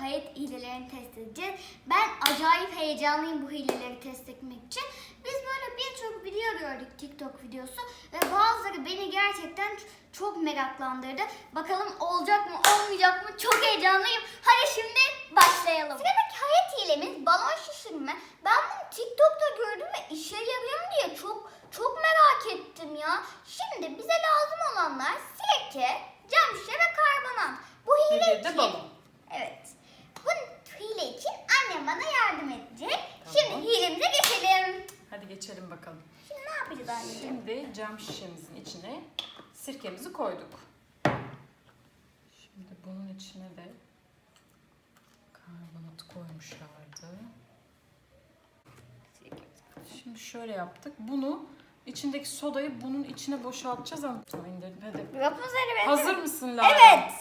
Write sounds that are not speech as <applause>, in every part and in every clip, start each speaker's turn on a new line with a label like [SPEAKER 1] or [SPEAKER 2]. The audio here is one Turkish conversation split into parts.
[SPEAKER 1] hayat hilelerini test edeceğiz. Ben acayip heyecanlıyım bu hileleri test etmek için. Biz böyle birçok video gördük TikTok videosu ve bazıları beni gerçekten çok meraklandırdı. Bakalım olacak mı olmayacak mı çok heyecanlıyım. Hadi şimdi başlayalım. Sıradaki hayat hilemiz balon şişirme. Ben bunu TikTok'ta gördüm ve işe yarıyor mu diye çok çok merak ettim ya. Şimdi bize lazım olanlar sirke, cam şişe ve karbonat. Bu hile
[SPEAKER 2] Bir de
[SPEAKER 1] için...
[SPEAKER 2] balon.
[SPEAKER 1] Evet. Bu hile için annem bana yardım edecek.
[SPEAKER 2] Tamam.
[SPEAKER 1] Şimdi hilemize geçelim.
[SPEAKER 2] Hadi geçelim bakalım.
[SPEAKER 1] Şimdi ne yapacağız anneciğim?
[SPEAKER 2] Şimdi cam şişemizin içine sirkemizi koyduk. Şimdi bunun içine de karbonat koymuşlardı. Şimdi şöyle yaptık. Bunu içindeki sodayı bunun içine boşaltacağız ama hadi.
[SPEAKER 1] Rapunzel'i ben
[SPEAKER 2] Hazır mısın Lara?
[SPEAKER 1] Evet.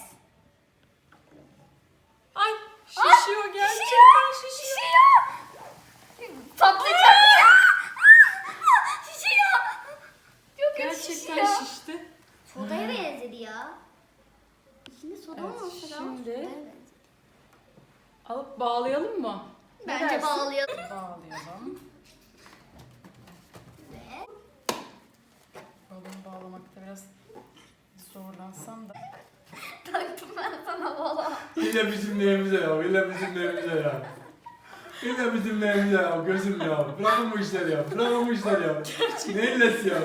[SPEAKER 2] Ay şişiyor gerçekten şişiyor.
[SPEAKER 1] Şişiyor. Patlayacak. şişiyor. Çok kötü
[SPEAKER 2] Gerçekten
[SPEAKER 1] şişiyor.
[SPEAKER 2] şişti.
[SPEAKER 1] Sodaya benzedi ya. İçinde soda
[SPEAKER 2] Evet,
[SPEAKER 1] olmasa da
[SPEAKER 2] şimdi-. Alıp bağlayalım mı?
[SPEAKER 1] Bence
[SPEAKER 2] dersin?
[SPEAKER 1] bağlayalım. <laughs>
[SPEAKER 2] Bağlayalım.
[SPEAKER 1] Ve
[SPEAKER 2] Balonu bağlamakta biraz zorlansam da. <laughs>
[SPEAKER 1] taktım ben sana balon.
[SPEAKER 3] Yine bizim neyimize ya, yine bizim neyimize ya. Yine bizim neyimize ya, gözüm ya. Bırakın bu işleri ya, bırakın bu işleri ya. Ne illesi ya.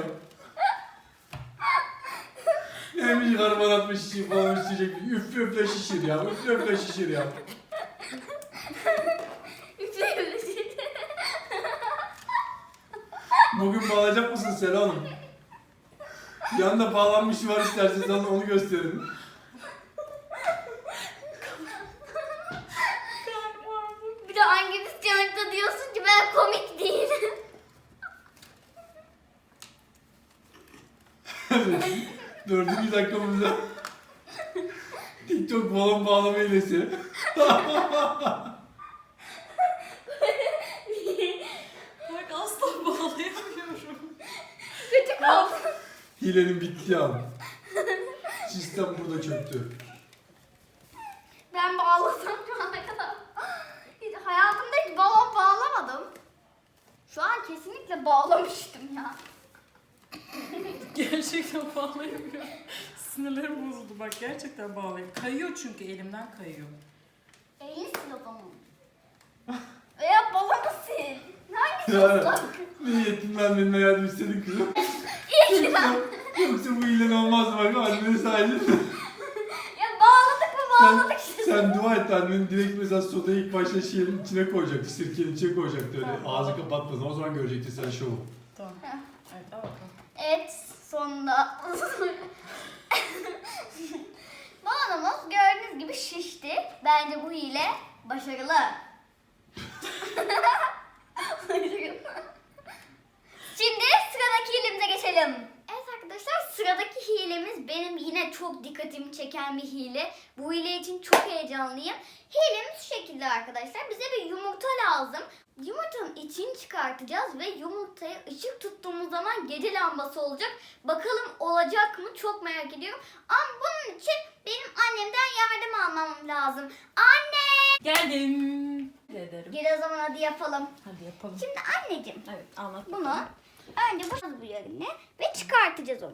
[SPEAKER 3] Neymiş karbonatmış şişir falan şişecek. Üfle üfle şişir ya, üfle üfle şişir ya. Bugün bağlayacak mısın Sela Hanım? Yanında bağlanmış var isterseniz onu, onu gösterin.
[SPEAKER 1] Bir de hanginiz yanıkta diyorsun ki ben komik değilim.
[SPEAKER 3] Dördüncü dakikamızda TikTok balon bağlama hilesi.
[SPEAKER 2] Bak asla bağlayamıyorum.
[SPEAKER 1] Kötü kaldı.
[SPEAKER 3] Hilenin bittiği an. Sistem burada çöktü.
[SPEAKER 1] Ben bağladım şu ana kadar. Hiç hayatımda hiç balon bağlamadım. Şu an kesinlikle bağlamıştım ya. <laughs>
[SPEAKER 2] Gerçekten bağlayamıyorum. Sinirlerim bozuldu bak gerçekten bağlayayım. Kayıyor çünkü elimden kayıyor.
[SPEAKER 1] Elini sil o zaman. Veya balonu sil. Hangisi
[SPEAKER 3] Ya.
[SPEAKER 1] ıslak?
[SPEAKER 3] Niyetimle annenle yardım istedik kızım. <laughs>
[SPEAKER 1] İyi ki ben.
[SPEAKER 3] Yoksa, yoksa bu hilen olmaz bak annenin sayesinde. <laughs>
[SPEAKER 1] Ya bağladık mı
[SPEAKER 3] Sen,
[SPEAKER 1] bağladık işte.
[SPEAKER 3] sen dua et annen direkt mesela sodayı ilk başta şeyin içine koyacaktı. Sirkenin içine koyacaktı öyle.
[SPEAKER 2] Tamam.
[SPEAKER 3] Ağzı kapatmadan o zaman görecekti sen şovu.
[SPEAKER 2] Tamam.
[SPEAKER 1] Sonunda. Balonumuz gördüğünüz gibi şişti. Bence bu hile başarılı. <laughs> Şimdi sıradaki hilemize geçelim. Arkadaşlar sıradaki hilemiz benim yine çok dikkatimi çeken bir hile. Bu hile için çok heyecanlıyım. Hilemiz şu şekilde arkadaşlar. Bize bir yumurta lazım. Yumurtanın içini çıkartacağız ve yumurtaya ışık tuttuğumuz zaman gece lambası olacak. Bakalım olacak mı çok merak ediyorum. Ama bunun için benim annemden yardım almam lazım. Anne!
[SPEAKER 2] Geldim. Ederim.
[SPEAKER 1] Gel o zaman hadi yapalım.
[SPEAKER 2] Hadi yapalım.
[SPEAKER 1] Şimdi anneciğim
[SPEAKER 2] Evet anlat
[SPEAKER 1] bunu
[SPEAKER 2] bakalım.
[SPEAKER 1] Önce bu yerine ve çıkartacağız onu.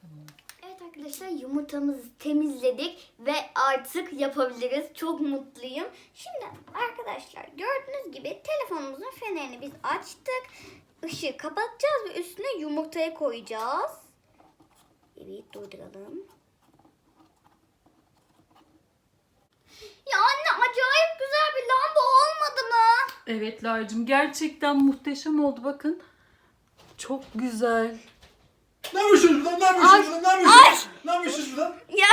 [SPEAKER 2] Tamam.
[SPEAKER 1] Evet arkadaşlar yumurtamızı temizledik ve artık yapabiliriz. Çok mutluyum. Şimdi arkadaşlar gördüğünüz gibi telefonumuzun fenerini biz açtık. Işığı kapatacağız ve üstüne yumurtayı koyacağız. Evet durduralım. Ya anne acayip güzel bir lamba olmadı mı?
[SPEAKER 2] Evet Lara'cığım gerçekten muhteşem oldu bakın. Çok güzel.
[SPEAKER 3] Ne yapıyorsunuz burada? Ne
[SPEAKER 1] Ay,
[SPEAKER 3] yapıyorsunuz burada? Ne yapıyorsunuz? Ne yapıyorsunuz burada?
[SPEAKER 1] Ya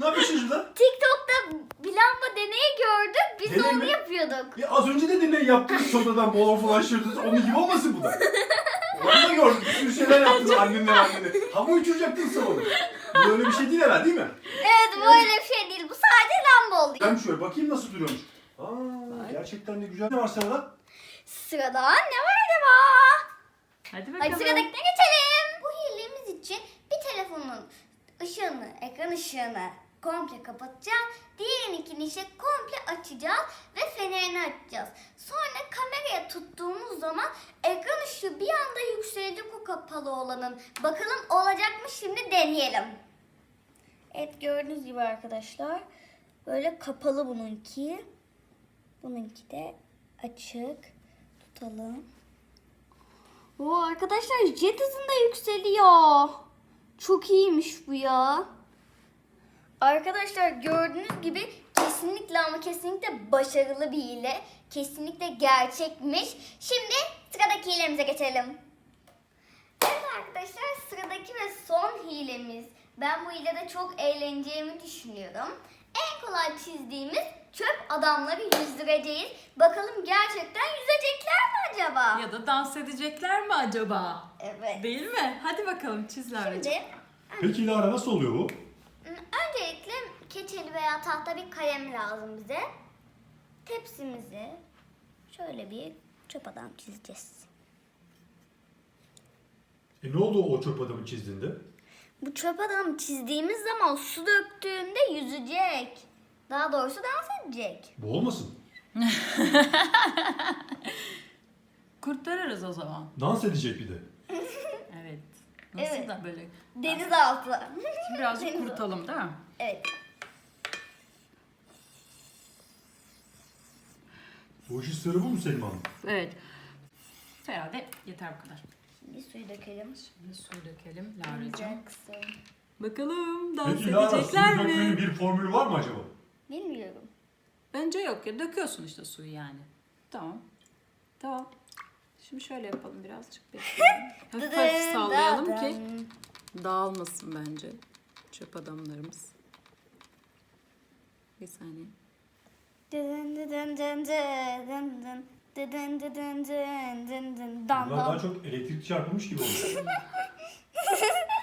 [SPEAKER 3] Ne yapıyorsunuz burada?
[SPEAKER 1] TikTok'ta bir lamba deneyi gördük. Biz de
[SPEAKER 3] Deney
[SPEAKER 1] onu
[SPEAKER 3] mi?
[SPEAKER 1] yapıyorduk.
[SPEAKER 3] Ya az önce de deney yaptınız sodadan balon falan şişirdiniz. Onun gibi olmasın bu da. Onu da gördük. Bir sürü şeyler yaptınız annenle annenle. Hava uçuracaktınız salonu. Bu öyle bir şey değil herhalde değil mi?
[SPEAKER 1] Evet bu öyle bir şey değil. Bu sadece lamba oldu.
[SPEAKER 3] Ben şöyle bakayım nasıl duruyormuş. Aa, gerçekten de güzel. Ne var sırada?
[SPEAKER 1] Sırada ne var acaba?
[SPEAKER 2] Hadi bakalım.
[SPEAKER 1] Hadi sıradakine geçelim. Bu hilemiz için bir telefonun ışığını, ekran ışığını komple kapatacağız. Diğerininkini ise komple açacağız ve fenerini açacağız. Sonra kameraya tuttuğumuz zaman ekran ışığı bir anda yükselecek o kapalı olanın. Bakalım olacak mı şimdi deneyelim. Evet gördüğünüz gibi arkadaşlar böyle kapalı bununki. Bununki de açık. Tutalım. Oo arkadaşlar jet hızında yükseliyor. Çok iyiymiş bu ya. Arkadaşlar gördüğünüz gibi kesinlikle ama kesinlikle başarılı bir hile. Kesinlikle gerçekmiş. Şimdi sıradaki hilemize geçelim. Evet arkadaşlar sıradaki ve son hilemiz. Ben bu hilede çok eğleneceğimi düşünüyorum. En kolay çizdiğimiz çöp adamları yüzdüreceğiz. Bakalım gerçekten yüzecekler mi acaba?
[SPEAKER 2] Ya da dans edecekler mi acaba?
[SPEAKER 1] Evet.
[SPEAKER 2] Değil mi? Hadi bakalım çiz Lara'cığım.
[SPEAKER 1] Şimdi
[SPEAKER 3] Peki Lara nasıl oluyor bu?
[SPEAKER 1] öncelikle keçeli veya tahta bir kalem lazım bize. Tepsimizi şöyle bir çöp adam çizeceğiz.
[SPEAKER 3] E ne oldu o çöp adamı çizdiğinde?
[SPEAKER 1] Bu çöp adamı çizdiğimiz zaman su döktüğünde yüzecek. Daha doğrusu dans edecek.
[SPEAKER 3] Bu olmasın. <laughs>
[SPEAKER 2] Kurtarırız o zaman.
[SPEAKER 3] Dans edecek bir de. <laughs>
[SPEAKER 2] Evet. Nasıl
[SPEAKER 1] Evet.
[SPEAKER 2] da böyle.
[SPEAKER 1] Denizaltı.
[SPEAKER 2] Şimdi birazcık
[SPEAKER 1] Deniz-
[SPEAKER 2] kurutalım değil mi?
[SPEAKER 1] evet.
[SPEAKER 3] Bu işin sırrı bu mu Selim Hanım?
[SPEAKER 2] Evet. Herhalde yeter bu kadar.
[SPEAKER 1] Şimdi suyu dökelim.
[SPEAKER 2] Şimdi su dökelim Lara'cığım. Bakalım dans
[SPEAKER 3] Peki Lara
[SPEAKER 2] edecekler
[SPEAKER 3] suyu dökmenin
[SPEAKER 2] mi?
[SPEAKER 3] bir formülü var mı acaba?
[SPEAKER 1] Bilmiyorum.
[SPEAKER 2] Bence yok ya döküyorsun işte suyu yani. Tamam. Tamam. Şimdi şöyle yapalım birazcık bekleyelim. Hafif hafif sallayalım ki dağılmasın bence çöp adamlarımız. Bir saniye.
[SPEAKER 1] Dın dın dın dın dın dın. Dın dın dın dın dın dın dın. Dan
[SPEAKER 3] Bunlar daha çok elektrik çarpılmış gibi oluyor.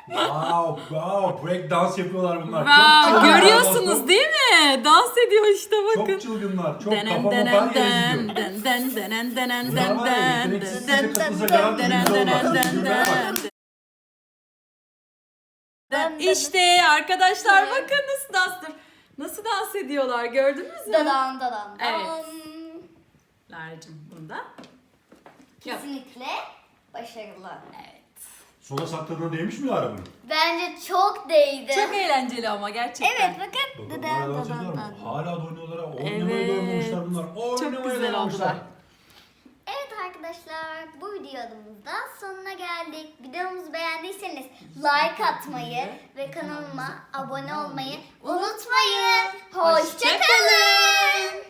[SPEAKER 3] Wow, wow, break dans yapıyorlar bunlar. çok
[SPEAKER 2] Wow,
[SPEAKER 3] çılgınlar
[SPEAKER 2] görüyorsunuz
[SPEAKER 3] dostum.
[SPEAKER 2] değil mi? Dans ediyor işte bakın.
[SPEAKER 3] Çok çılgınlar, çok
[SPEAKER 2] Denen
[SPEAKER 3] kafama
[SPEAKER 2] denen
[SPEAKER 3] ben gidiyor.
[SPEAKER 2] denen denen
[SPEAKER 3] Bunlar
[SPEAKER 2] den
[SPEAKER 3] var ya,
[SPEAKER 2] den
[SPEAKER 3] yeteneksiz
[SPEAKER 2] den
[SPEAKER 3] size katılsa
[SPEAKER 2] den
[SPEAKER 3] garanti
[SPEAKER 2] denen
[SPEAKER 3] yüzde
[SPEAKER 2] denen
[SPEAKER 3] olmaz.
[SPEAKER 2] den
[SPEAKER 3] Yürüme bak.
[SPEAKER 2] den. İşte arkadaşlar bakın nasıl dans Nasıl dans ediyorlar gördünüz mü?
[SPEAKER 1] Dadan dadan.
[SPEAKER 2] Evet.
[SPEAKER 1] dan.
[SPEAKER 2] Lara'cığım bunda.
[SPEAKER 1] Kesinlikle başarılı.
[SPEAKER 2] Evet.
[SPEAKER 3] Sola sakladığına değmiş mi Lara bunun?
[SPEAKER 1] Bence çok değdi.
[SPEAKER 2] Çok eğlenceli ama gerçekten.
[SPEAKER 1] Evet bakın.
[SPEAKER 3] Bakın
[SPEAKER 1] Dıdan,
[SPEAKER 3] hala dans
[SPEAKER 1] dıdan,
[SPEAKER 3] ediyorlar. Hala da oynuyorlar. Oynamayı da
[SPEAKER 2] Evet.
[SPEAKER 3] oynamışlar bunlar. Oynamayı
[SPEAKER 2] da güzel oldular.
[SPEAKER 1] Evet arkadaşlar bu videomuzun da sonuna geldik. Videomuzu beğendiyseniz like atmayı ve kanalıma abone olmayı unutmayın. Hoşçakalın.